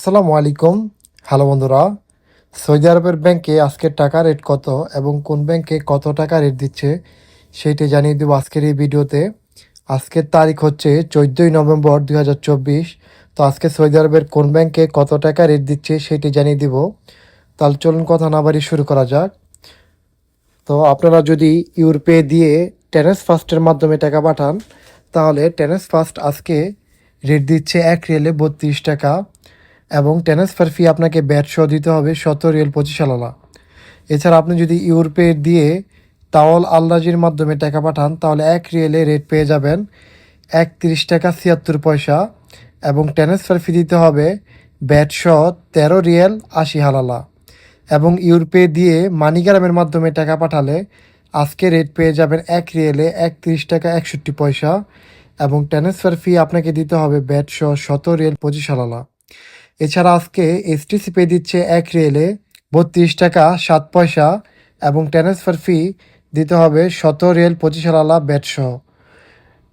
আসসালামু আলাইকুম। হ্যালো বন্ধুরা, সৌদি আরবের ব্যাংকে আজকের টাকা রেট কত এবং কোন ব্যাংকে কত টাকা রেট দিচ্ছে সেইটি জানিয়ে দেবো আজকের এই ভিডিওতে। আজকের তারিখ হচ্ছে চোদ্দোই নভেম্বর দু হাজার চব্বিশ। তো আজকে সৌদি আরবের কোন ব্যাংকে কত টাকা রেট দিচ্ছে সেটি জানিয়ে দিব। তাহলে চলুন কথা না বাড়ি শুরু করা যাক। তো আপনারা যদি ইউরোপে দিয়ে টেনেস ফার্স্টের মাধ্যমে টাকা পাঠান, তাহলে টেনেস ফার্স্ট আজকে রেট দিচ্ছে এক রিয়েলে বত্রিশ টাকা। এবং ট্রান্সফার ফি আপনাকে ব্যাট সহ দিতে হবে শত রিয়েল পঁচিশ আলালা। এছাড়া আপনি যদি ইউরোপে দিয়ে তাওয়াল আল্লাজির মাধ্যমে টাকা পাঠান, তাহলে এক রিয়েলে রেট পেয়ে যাবেন একত্রিশ টাকা ছিয়াত্তর পয়সা এবং ট্রান্সফার ফি দিতে হবে ব্যাট সহ তেরো রিয়েল আশি হালালা। এবং ইউরোপে দিয়ে মানিগ্রামের মাধ্যমে টাকা পাঠালে আজকে রেট পেয়ে যাবেন এক রিয়েলে একত্রিশ টাকা একষট্টি পয়সা এবং ট্রান্সফার ফি আপনাকে দিতে হবে ব্যাট সহ শত রিয়েল পঁচিশ হালালা। এছাড়া আজকে এসটিসি পে দিচ্ছে এক রেলে বত্রিশ টাকা, সাত পয়সা এবং ট্রান্সফার ফি দিতে হবে শত রেল পঁচিশ হালালা ব্যাট সহ।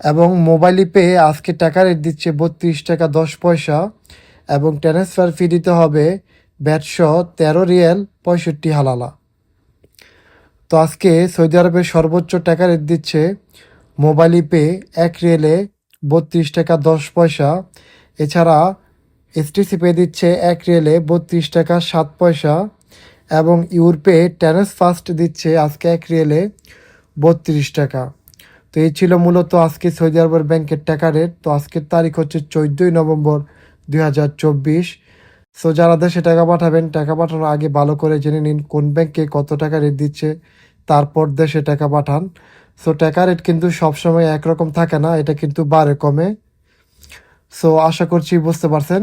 এবং মোবাইল পে আজকে টাকা রেট দিচ্ছে বত্রিশ টাকা, দশ পয়সা এবং ট্রান্সফার ফি দিতে হবে ব্যাট সহ তেরো রিয়েল পঁয়ষট্টি হালালা তো আজকে সৌদি আরবের সর্বোচ্চ টাকা রেট দিচ্ছে মোবাইল পে এক রিয়েলে বত্রিশ টাকা, দশ পয়সা। এছাড়া এসটিসি পে দিচ্ছে এক রিয়েলে বত্রিশ টাকা, সাত পয়সা এবং ইউরপে ট্যানেস ফাস্ট দিচ্ছে আজকে এক রিয়েলে বত্রিশ টাকা। তো এই ছিল মূলত আজকে সৌদি আরবের ব্যাংকের টাকা রেট। তো আজকের তারিখ হচ্ছে চোদ্দোই নভেম্বর দুই হাজার চব্বিশ। সো যারা দেশে টাকা পাঠাবেন, টাকা পাঠানোর আগে ভালো করে জেনে নিন কোন ব্যাংকে কত টাকা রেট দিচ্ছে, তারপর দেশে টাকা পাঠান। সো টাকা রেট কিন্তু সবসময় একরকম থাকে না, এটা কিন্তু বাড়ে কমে। সো আশা করছি বুঝতে পারছেন।